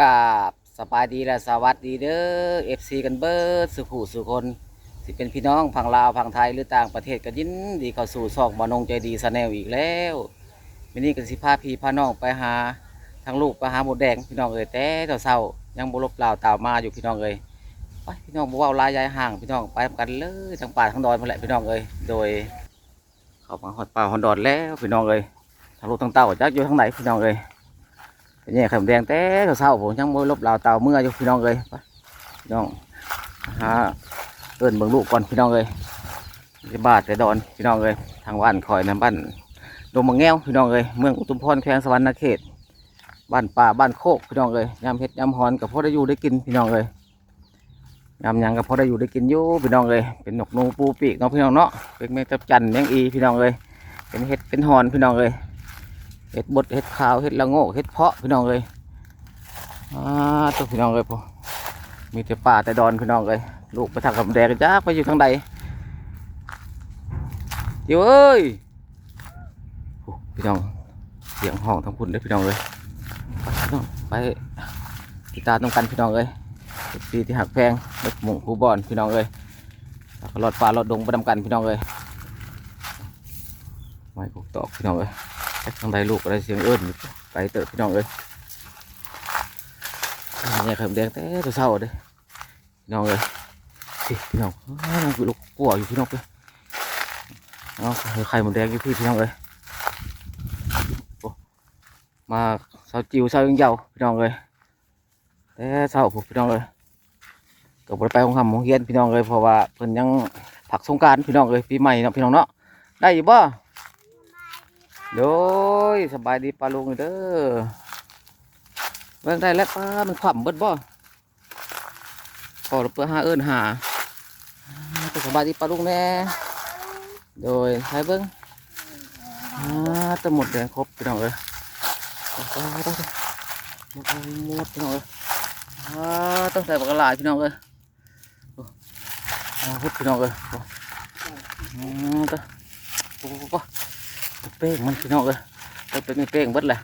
กราบสบายดีและสวัสดีเด้อ FC กันเบิดสุขุสุคนสิเป็นพี่น้องพังลาวพังไทยหรือต่างประเทศก็ยินดีเข้าสู่ซอกบานงใจดีสแนลอีกแล้วมินี้กันสิพาพี่พาน้องไปหาทางลูกไปหาหมดแดงพี่น้องเอ้ยแต่เศร้าๆยังบ่ลบลาวตาวมาอยู่พี่น้องเอ้ยไปพี่น้องบ่เว้าลายยายห่างพี่น้องไปกันเลยทางป่าทางดอนพุ่นแหละพี่น้องเอ้ยโดย เข้ามาฮอดป่าฮอดดอนแล้วพี่น้องเอ้ยทางลูกทางเต้าจักอยู่ทางไหนพี่น้องเอ้ย เป็นยังไงไข่มแดงแต่เช้าผมยังบ่ลบลาวเตาเมื่ออยู่พี่น้องเลยพี่น้องหาเอิ้นเบิ่งลูกก่อนพี่น้องเลยบ้านแต่ดอนพี่น้องเลยทางบ้านคอยนะบ้านดงมะแง้วพี่น้องเลยเมืองอุทุมพรแขวงสวรรณเขตบ้านป่าบ้านโคกพี่น้องเลยยามเฮ็ดยามฮอนกับพ่อได้อยู่ได้กินพี่น้องเลยยามหยังกับพ่อได้อยู่ได้กินอยู่พี่น้องเลยเป็นหนกนูปูปีกเนาะพี่น้องเนาะเป็นแมงตับจันแมงอีพี่น้องเลยเป็นเห็ดเป็นฮอนพี่น้องเลย เห็ดบดเห็ดขาวเห็ดละโงกเห็ดเพาะพี่น้องเลยอ่าตัวพี่น้องเลยพอมีแต่ป่าแต่ดอนพี่น้องเลยลูกไปทางกับแดงจ้าไปอยู่ทางใดเดี๋ยวเอ้ยโอ้พี่น้องเสียงห้องทางพุ่นเลยพี่น้องเลยไปติดตามต้องกันพี่น้องเลยปีที่หักแพงเล็กหมุ่งผู้บอนพี่น้องเลยแล้วก็รอดฟ้ารอดดงประดำกันพี่น้องเลยไม่กกตอกพี่น้องเลย ท็กทางใดลูกอะไรเสียงเอิ้นไปเติบพี่น้องเอ้ยเนี่ยไข่มดแดงแต่ตัวเศร้าเด้พี่น้องเอ้ยสิพี่น้องอ้าวมันคือลูกกัวอยู่พี่น้องเอ้ยเอาไข่หมดแดงอยู่พี่พี่น้องเอ้ยมาเสาจิ๋วเสายังเยาวพี่น้องเอ้ยแต่เศร้าผมพี่น้องเอ้ยก็บ่ได้ไปของคำของเฮียนพี่น้องเอ้ยเพราะว่าเพิ่นยังผักสงการพี่น้องเอ้ยปีใหม่เนาะพี่น้องเนาะได้อยู่บ่ โดยสบายดีปลาลุงเด้อเบิ่งได้แล้วปลามันขวำเบิดบ่พอเราเปิดหาเอิ้นหาสบายดีปลาลุงแน่โดยให้เบิ่งอ่าแตหมดแดงครบพี่น้องเอ้ยเอาไปเอาไปหมดหมดพี่น้องเอ้ยอ่าต้องใส่ปากกาลายพี่น้องเอ้ยอ่าพุดพี่น้องเอ้ยอ้อืมตัวโอ้ เป้งมันพี่น้องเอ้ยเอ้ยเป็นเป้งเบิดเลย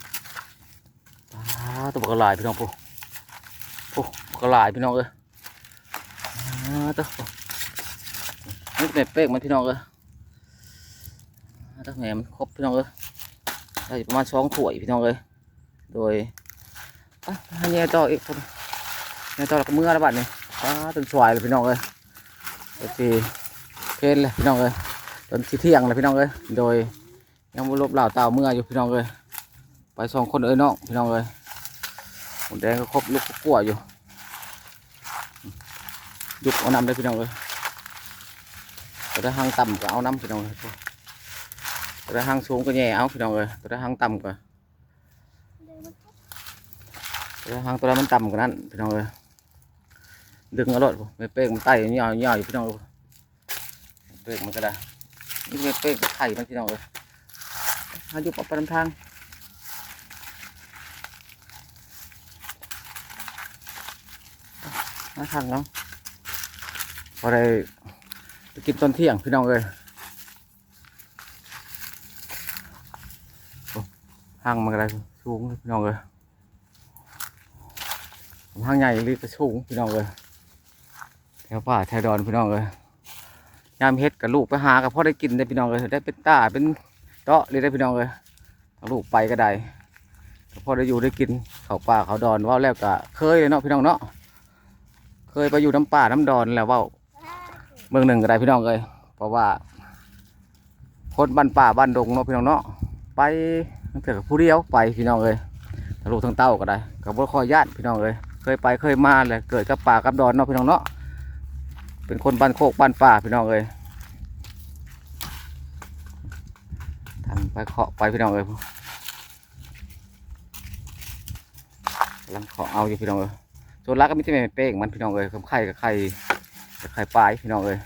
ตัวกกะลายพี่น้องปุ๊โอ้บักกะลายพี่น้องเอ้ยตัวนี่เป็นเป้งมันพี่น้องเอ้ยตัวแหม่มันครบพี่น้องเอ้ยได้ประมาณสองถ้วยพี่น้องเอ้ยโดยอะให้แย่ต่ออีกคนแย่ต่อแล้วก็เมื่อแล้วบัดนี้ปลาจนสวยเลยพี่น้องเอ้ยโอเคเพลนเลยพี่น้องเอ้ยจนสิเที่ยงเลยพี่น้องเอ้ยโดย ยังบ่ลบเหล่าเต่าเมื่ออยู่พี่น้องเลยไปสองคนเอ้ยน้องพี่น้องเลยหมดแดงก็ครบลูกก็กลัวอยู่ยุบเอาน้ำได้พี่น้องเลยตัวได้หางต่ำก็เอาน้ำพี่น้องเลยตัวได้หางสูงก็แย่เอาพี่น้องเลยตัวได้หางต่ำก็ตัวได้หางตัวได้มันต่ำกว่านั้นพี่น้องเลยดึงเอารถไม่เป้งมันไต่ย่อยย่อยอยู่พี่น้องเลยเป้งมันก็ได้นี่ไม่เป้งไข่มันพี่น้องเลย หาอยู่ปะปนำทางหาทางเนาะพอได้ไปกินตอนเที่ยงพี่น้องเลยโอ้างมันก็ได้สูงพี่น้องเลยทางใหญ่รีบไปสูงพี่น้องเลยแถวป่าแถวดอนพี่น้องเลยยามเฮ็ดกับลูกไปหากับพ่อได้กินได้พี่น้องเลยได้เป็นตาเป็น เตาะเลยได้พี่น้องเลยเอาลูกไปก็ได้พอได้อยู่ได้กินเขาป่าเขาดอนว่าแล้วก็เคยเลยเนาะพี่น้องเนาะเคยไปอยู่น้ำป่าน้ำดอนแล้วว่าเมืองหนึ่งก็ได้พี่น้องเลยเพราะว่าคนบ้านป่าบ้านดงเนาะพี่น้องเนาะไปตั้งแต่ผู้เดียวไปพี่น้องเลยทั้งลูกทั้งเต้าก็ได้กับบ่คอยญาติพี่น้องเลยเคยไปเคยมาเลยเกิดกับป่ากับดอนเนาะพี่น้องเนาะเป็นคนบ้านโคกบ้านป่าพี่น้องเลย ทางไป เคาะไปพี่น้องเอ้ยกำลังเคาะเอาอยู่พี่น้องเอ้ยส่วนรักก็มีแต่แม่เป้งมันพี่น้องเอ้ยกับไข่กับไข่กับไข่ปลายพี่น้องเอ้ย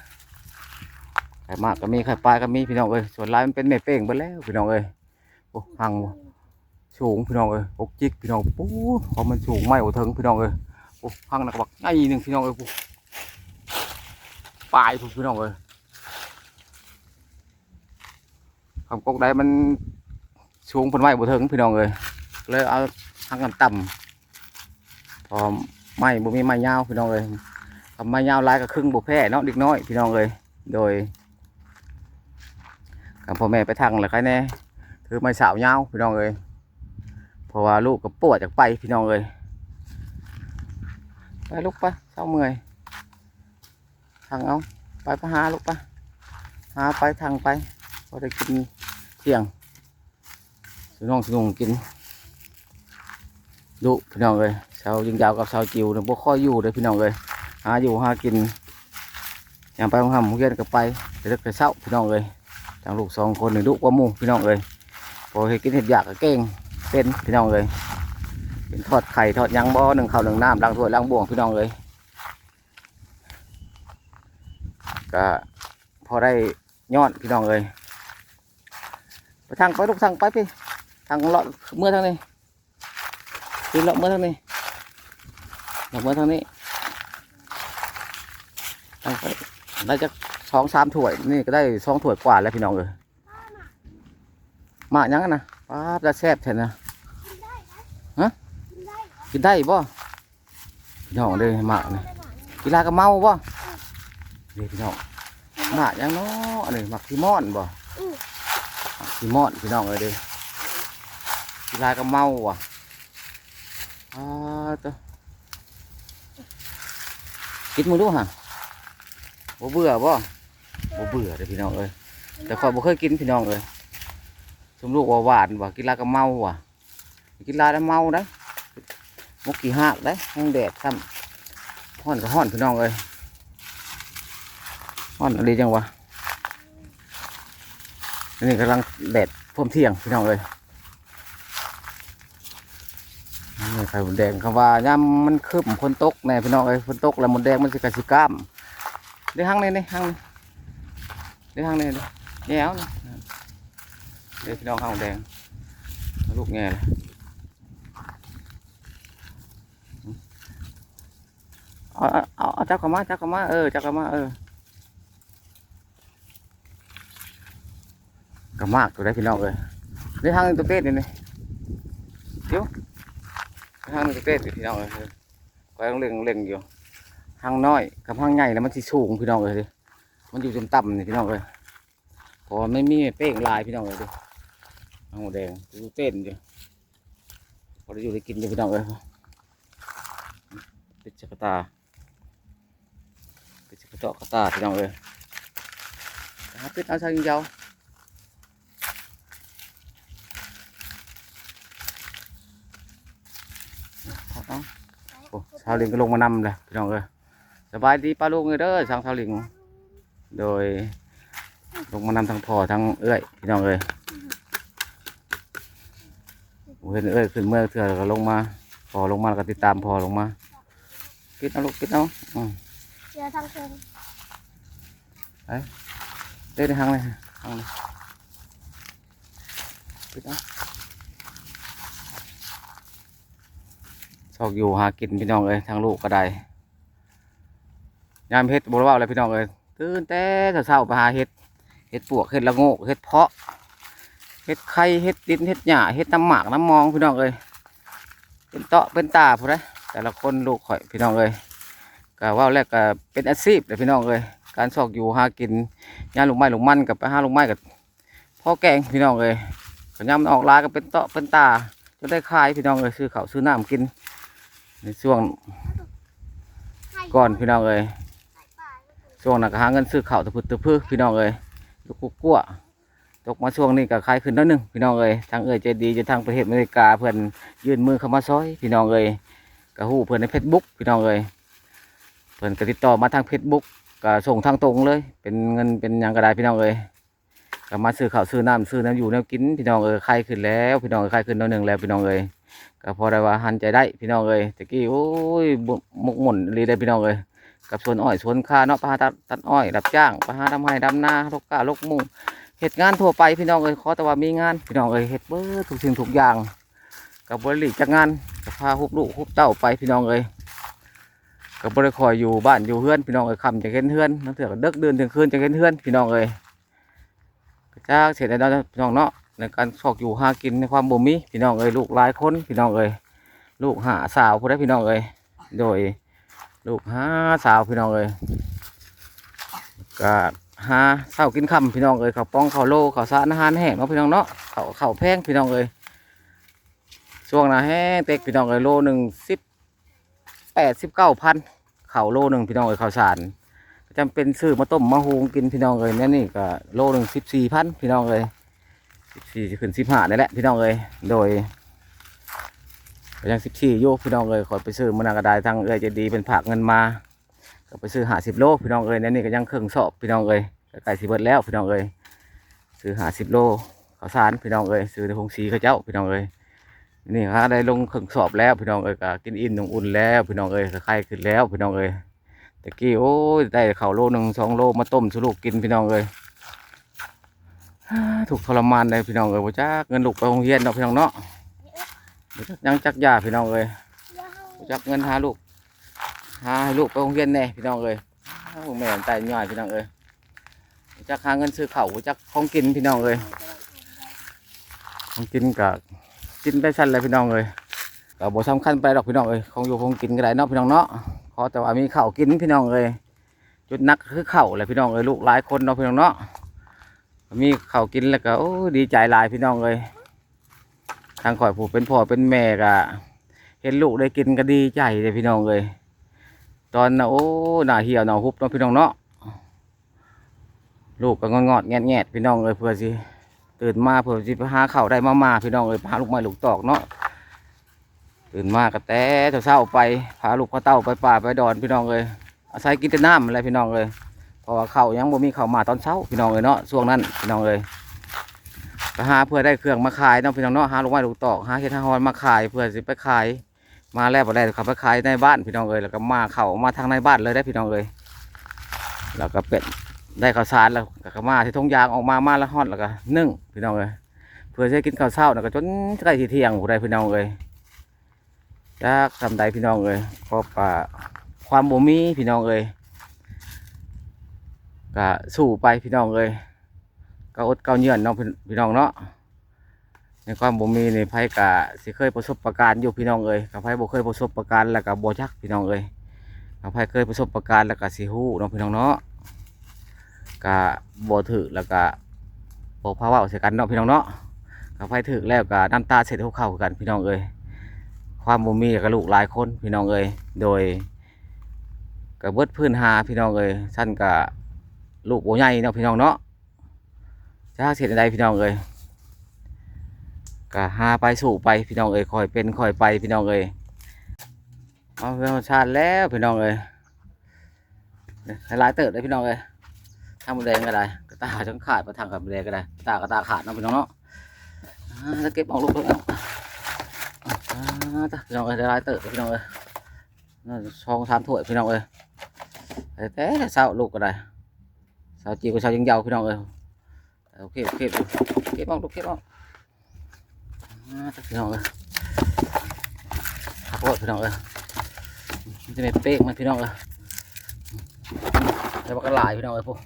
ไข่มากก็มีไข่ปลายก็มีพี่น้องเอ้ยส่วนลายมันเป็นแม่เป้งไปแล้วพี่น้องเอ้ยโอ้หังสูงพี่น้องเอ้ยปกจิกพี่น้องปู๊ดพอมันสูงไม่โอถึงพี่น้องเอ้ยโอ้หังหนักบักไงหนึ่งพี่น้องเอ้ยปูปลายพี่น้องเอ้ย คำกกได้มันสูงเพิ่นไว้บ่ถึงพี่น้องเอ้ยเลยเอาทางกันต่อไม้บ่มีไม้ยาวพี่น้องเอ้ยคำไม้ยาวลายก็ครึ่งบ่แพ้เนาะเด็กน้อยพี่น้องเอ้ยโดยกับพ่อแม่ไปทางแล้วใครแน่ถือไม้สาวยาวพี่น้องเอ้ยเพราะว่าลูกก็ปวดจากไปพี่น้องเอ้ยไปลูกไปเช้าเมื่อยทางเอาไปไปหาลูกไปหาไปทางไปพอได้กิน เที่ยงสุน้องสุนุงกินดุพี่น้องเลยเชายิงยาวกับชาจิวเนี่ยพวกข้อยอยู่เลยพี่น้องเลยหาอยู่หากินอย่างไปทำหเรียนกับไปแต่เล็กแต่เศร้าพี่น้องเลยทางลูกสองคนหนึ่งดุกว่าหมูพี่น้องเลยพอเห็นกินเห็ดอยากก็เก่งเป็นพี่น้องเลยเป็นทอดไข่ทอดยังบ่อหนึ่งข้าวหนึ่งน้ำล้างถ้วยล้างบ่วงพี่น้องเลยก็พอได้ยอดพี่น้องเลย ทางไปลูกทางไปพี่ทางเลาะเมื่อทางนี้คือเลาะเมื่อทางนี้เลาะเมื่อทางนี้ทางไปได้จะสองสามถ้วยนี่ก็ได้สองถ้วยกว่าแล้วพี่น้องเอ้ยมายังกันนะป้าบจะแซ่บแท้นะฮะกินได้บ่พี่น้องเลยหมากนี่กีฬาก็เมาบ่นี่พี่น้องหมากยังเนาะอันนี้หมากซีมอนบ่ห มากซีมอนพี่น้องเลยเด้กีฬาก็เมาว่ะอ่าตัวกินมือดูฮะบ่เบื่อบ่บ่เบื่อเด้อพี่น้องเอ้ยแต่ข้อยบ่เคยกินพี่น้องเอ้ยสมลูกว่าหวานว่ะกินลาก็เมาว่ะกินลาแล้วเมาได้มกกี่หักได้แห้งแดดซ้ำฮ้อนก็ฮ้อนพี่น้องเอ้ยฮ้อนอะไรจังวะอั นี่กำลังแดดพรมเที่ยงพี่น้องเอ้ยนี่ไข่มดแดงคำว่าย่ำมันคืบฝนตกแน่พี่น้องเอ้ยฝนตกแล้วมดแดงมันสิกระสิกล้ามได้ห้างนี่นี่ห้างนี่ได้ห้างนี่นี่แง่วนี่เดี๋ยวพี่น้องห้างมดแดงลูกแง่เลยเอาเอาเอาเอาจับเข้ามาจับเข้ามาเออจับเข้ามาเออ กระมากตัวได้พี่น้องเอ้ยได้ห้างตัวเป็ดนี่นี่เดี๋ยวห้างนี่เต้นอยู่พี่น้องเลยก็ยังเล็งเล็งอยู่ห้างน้อยกับห้างใหญ่แล้วมันสิสูงพี่น้องเลยดิมันอยู่จนต่ำนี่พี่น้องเลยพอไม่มีเป้งลายพี่น้องเลยดิห้างหมูแดงอยู่เต้นอยู่พอได้อยู่ได้กินอยู่พี่น้องเลยเป็ดจักรตาเป็ดจักรเจาะกระตาพี่น้องเลยหาเป็ดเอาชางยิงยาวเอา โอ้ชาวลิงก็ลงมานำเลยพี่น้องเอ้ยสบายดีป้าลุงเอ้ยเด้อทางชาวลิงโดย ลงมานำทางพ่อทางเอ้ยพี่น้องเอ้ยผมเห็นเอ้ยขึ้นเมื่อเถื่อก็ลงมาพอลงมาแล้วก็ติดตามพอลงมากินเอาลูกกินเอาอืมเรือทางเชิงเต้นในห้างเลยห้างเลยกินเอา อกอยู่หากินพี่น้องเอ้ยทางลูกก็ได้ยามเฮ็ดบริวารอะไรพี่น้องเอ้ยตื่นแต่เช้าๆไปหาเฮ็ดเฮ็ดปวกเฮ็ดละโงกเฮ็ดเพาะเฮ็ดไข่เฮ็ดดินเฮ็ดหญ้าเฮ็ดน้ำหมากน้ำมองพี่น้องเอ้ยเป็นเตาะเป็นตาผู้ใดแต่ละคนลูกข่อยพี่น้องเอ้ยก็ว่าแรกก็เป็นอาชีพเลยพี่น้องเอ้ยการสอกอยู่หากินย่าลูกไม้ลูกมันกับไปหาลูกไม้กับพ่อแกงพี่น้องเอ้ยก็ย่ำออกลาก็เป็นเตาะเป็นตาจนได้ขายพี่น้องเอ้ยซื้อข้าวซื้อน้ำกิน ในช่วงก่อนพี่น้องเอ้ยช่วงนั้นก็หาเงินซื้อข้าวตะพุดตะพื้พี่น้องเอ้ยลูกกุ๊กกั้วตกมาช่วงนี้ก็ขายขึ้นนิดนึงพี่น้องเอ้ยทางเอ้ยใจดีจะทางประเทศอเมริกาเพื่อนยื่นมือเข้ามาซอย พี่น้องเอ้ยก็ฮู้เพื่อนในเฟซบุ๊กพี่น้องเอ้ยเพื่อนก็ติดต่อมาทางเฟซบุ๊กก็ส่งทางตรงเลย เป็นเงินเป็นยังก็ไดพี่น้องเอ้ยก็มาซื้อข้าวซื้อน้ำซื้อน้ำอยู่น้ำกินพี่น้องเอ้ยขายขึ้นแล้ว พี่น้องเอ้ยขายขึ้นนิดนึงแล้วพี่น้องเอ้ย ก็พอได้ว่าหันใจได้พี่น้องเอ้ยตะกี้โอ้ยบุกหม่นรีได้พี่น้องเอ้ยกับสวนอ้อยสวนคาเนาะปหาตัดตัดอ้อยรับจ้างปหาทำไห้ดำนาลกกาลกมุงเหตุงานทั่วไปพี่น้องเอ้ยขอแต่ว่ามีงานพี่น้องเอ้ยเฮ็ดเบิดทุกสิ่งทุกอย่างกับบริลีจากงานกับพาฮุบลูกฮุบเต้าไปพี่น้องเอ้ยกับบริคอยอยู่บ้านอยู่เฮือนพี่น้องเอ้ยคำจะเห็นเฮือนนั่นเถื่อเดึกเดินถึงคืนจะเห็นเฮือนพี่น้องเอ้ยจ้างเสร็จแล้วพี่น้องเนาะ ในการสอกอยู่หากินในความบ่มีพี่น้องเอ้ยลูกหลายคนพี่น้องเอ้ยลูกหาสาวผู้ใดพี่น้องเอ้ยโดย ลูกหาสาวพี่น้องเอ้ยก็หาเช้ากินค่ำพี่น้องเอ้ยข้าป้องเขาโลเขาสารอาหารแห้งเนาะพี่น้องเนาะเขาวข้าแพงพี่น้องเอ้ยช่วงน้าแห้งเต็กพี่น้องเอ้ยโลหนึ่งสิบแปดสิบเก้าพันเขาโลหนึ่งพี่น้องเอ้ยข้าสารจำเป็นซื้อมาต้มมาหุงกินพี่น้องเอ้ยเนี่ยนี่ก็โลหนึ่งสิบสี่พันพี่น้องเอ้ย สิบสี่ขึ้นสิบห้านี่แหละพี่น้องเอ้ยโดยยังสิบสี่โยกพี่น้องเอ้ยขอไปซื้อมันากระไดทางเอ้ยจะดีเป็นผักเงินมาก็ไปซื้อหาสิบโลพี่น้องเอ้ยนั่นนี่ก็ยังเครื่องสอบพี่น้องเอ้ยก็ใกล้สิบเบิดแล้วพี่น้องเอ้ยซื้อหาสิบโลข้าวสารพี่น้องเอ้ยซื้อในพงสีข้าเจ้าพี่น้องเอ้ยนี่ฮะได้ลงเครื่องสอบแล้วพี่น้องเอ้ยก็กินอิ่มนงอุ่นแล้วพี่น้องเอ้ยก็ไข่ขึ้นแล้วพี่น้องเอ้ยตะกี้โอ้ยได้ข้าวโลหนึ่งสองโลมาต้มสลูกกินพี่น้องเอ้ย ถูกทรมานเลยพี่น้องเอ้ยว่จ้าเงินลูกไปโรงเรียนเนาะพี่น้องเนาะยังจักยาพี่น้องเอ้ยบ่จักเงินหาลูกหาให้ลูกไปโรงเรียนแน่พี่น้องเอ้ยอ้าวแม่ตายย่อยพี่น้องเอ้ยบ่จักหาเงินซื้อข้าวบ่จักของกินพี่น้องเอ้ยของกินก็กินไปสั่นเลยพี่น้องเอ้ยก็บ่สำคัญไปดอกพี่น้องเอ้ยของอยู่ของกินก็ได้เนาะพี่น้องเนาะขอแต่ว่ามีข้าวกินพี่น้องเอ้ยจุดนักคือข้าวแหละพี่น้องเอ้ยลูกหลายคนเนาะพี่น้องเนาะ มีข้าวกินแล้วก็โอ้ดีใจหลายพี่น้องเอ้ยทางข่อยผู้เป็นพ่อเป็นแม่ก็เห็นลูกได้กินก็ดีใจเลยพี่น้องเลยตอนน่ะโอ้หน้าเหี่ยวหน้าหุบเนาะพี่น้องเนาะลูกก็งอนงอดแงดแงดพี่น้องเลยเพื่อสิตื่นมาเพื่อสิไปหาข้าวได้มามาพี่น้องเลยพาลูกไม้ลูกตอกเนาะตื่นมาก็แต่เช้าไปพาลูกพาเต้าไปป่าไปดอนพี่น้องเลยอาศัยกินแต่น้ำอะไรพี่น้องเลย เพราะว่าข้ายังบ่มีเข้ามาตอนเช้าพี่น้องเลยเนาะช่วงนั้นพี่น้องเลยก็หาเพื่อได้เครื่องมาขายเนาะพี่น้องเนาะหาลูกไม้ลูกตอกหาเห็ดหาฮอนมาขายเพื่อสิไปขาย มาแล้วบ่ได้ขับไปขายในบ้านพี่น้องเอ้ยแล้วก็มาเข้ามาทางในบ้านเลยได้พี่น้องเอ้ยแล้วก็เป็ดได้ข้าวสารแล้วก็มาที่ทงยางออกมามาแล้วฮอดแล้วก็นึ่งพี่น้องเอ้ยเพื่อจะกินข้าวเช้าแล้วก็จนใกล้ที่เที่ยงผู้ใดพี่น้องเอ้ยจากทำใดพี่น้องเอ้ยก็ป่าความบ่มีพี่น้องเอ้ย ก็สู้ไปพี่น้องเอ้ยก็อดเกาเยื่อนนาะพี่พี่น้องเนาะในความบ่มีในไผกะสิเคยประสบประการอยู่พี่น้องเอ้ยกับไผบ่เคยประสบประการแล้วก็บ่จักพี่น้องเอ้ยกับไผเคยประสบประการแล้วก็สิฮู้เนาะพี่น้องเนาะก็บ่ถือแล้วก็บ่พาว้าใส่กันเนาะพี่น้องเนาะกับไผถือแล้วก็น้ำตาเสร็จเข้าๆกันพี่น้องเอ้ยความบ่มีกับลูกหลายคนพี่น้องเอ้ยโดยก็เบิดพื้นหาพี่น้องเอ้ยซั่นก็ ลูกบ่ใหญ่เนาะพี่น้องเนาะจ้าเสียใดพี่น้องเอ้ยก็หาไปสู่ไปพี่น้องเอ้ยคอยเป็นคอยไปพี่น้องเอ้ยเอาเรื่องชาติแล้วพี่น้องเอ้ยให้หลายเติบเลยพี่น้องเอ้ยทำมะแดงก็ได้กระตาจังขาดมาทางกับมะแดงก็ได้กระตากระตาขาดเนาะพี่น้องเนาะจะเก็บออกลูกแล้วอ่าะพี่น้องเอ้ยได้หลายเติบเลยพี่น้องเอ้ยน่าจะช่องสามถ้วยพี่น้องเอ้ยแต่แต่เศร้าลูกก็ได้ เศร้าจีบกับเศร้ายิงเยาวพี่น้องเอ้ยโอเคโอเคเก็บออกลูกเก็บออกอ่าตักพี่น้องเลยขับรถพี่น้องเลยมันจะเป็นเป๊กมันพี่น้องเลยแล้วมันก็หลายพี่น้องเลยพวก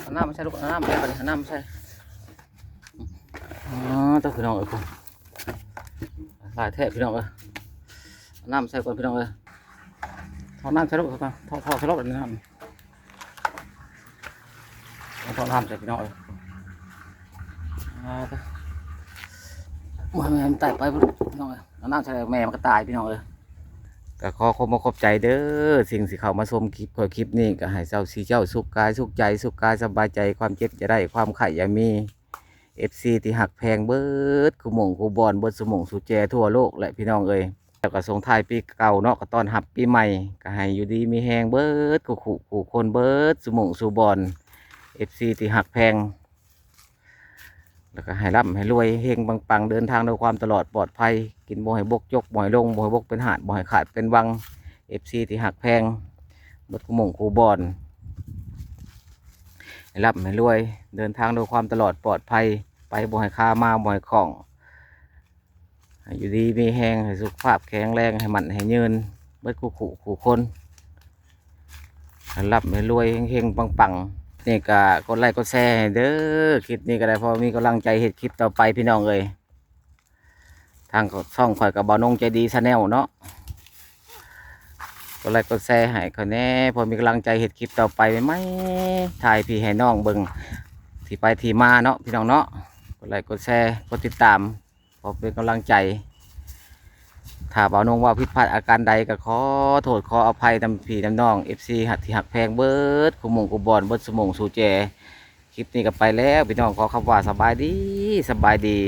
เอาน้ำไม่ใช่ลูกเอาน้ำไม่ใช่ไปเอาน้ำไม่ใช่อ๋อตักพี่น้องเลยพวกหลายแทบพี่น้องเลยเอาน้ำใส่ก่อนพี่น้องเลย ทอดน้ำใส่ลูกทอดทอดทอดใส่ลูกอันนี้น้ำไม่ต้องทำใส่พี่น้องเลยมันมันตายไปพี่น้องเลยเอาน้ำใส่แม่มันก็ตายพี่น้องเลยก็ขอขอบมาขอบใจเด้อสิ่งที่เขามาชมคลิปเพื่อคลิปนี้ก็ให้เจ้าสีเจ้าสุขกายสุขใจสุขกายสบายใจความเจ็บจะได้ความไข่อย่ามีเอฟซีที่หักแพงเบิดคูหมงคูบอลเบิดสมองสุแจทั่วโลกและพี่น้องเอ้ย แล้วก็ส่งท้ายปีเก่าเนาะก็ตอนรับปีใหม่ก็ให้อยู่ดีมีแหงเบิดคู่คู่คู่คนเบิดสมองสุบอลเอฟซีที่หักแพง แล้วก็ให้ร่ำให้รวยเฮงปังๆ เดินทางด้วยความตลอดปลอดภัย กินบ่ให้บกยกบ่ให้ลงบ่ให้บกเป็นหาดบ่ให้ขาดเป็นวังเอฟซีที่หักแพงบดกุหมงคูบอลให้ร่ำให้รวย เดินทางด้วยความตลอดปลอดภัย ไปบ่ให้ค่ามาบ่ให้ของ อยู่ดีมีแหงให้สุขภาพแข็งแรงให้มันให้ยืนเบิดคู่ขู่คู่คนห้ร่ำให้รวยเฮงๆปังๆนี่ก็กดไลค์กดแชร์เด้อคลิปนี้ก็ได้พอมีกำลังใจเห็ดคลิปต่อไปพี่น้องเอ้ยทางช่องข่อยกับบานงใจดีชาแนลเนาะกดไลค์กดแชร์ให้ข่อยแน่พอมีกำลังใจเห็ดคลิปต่อไปไหมถ่ายพี่ให้น้องเบิ่งที่ไปที่มาเนาะพี่น้องเนาะกดไลค์กดแชร์กดติดตาม อเป็นกำลังใจ ถ้าบ่าวนงว่าผิดพลาดอาการใดก็ขอโทษขออภัยนำพี่นำน้อง FC หักที่หักแพงเบิดคุมงกุบอลเบิดสมงสูเจ คลิปนี้ก็ไปแล้วพี่น้องขอคำว่าสบายดีสบายดี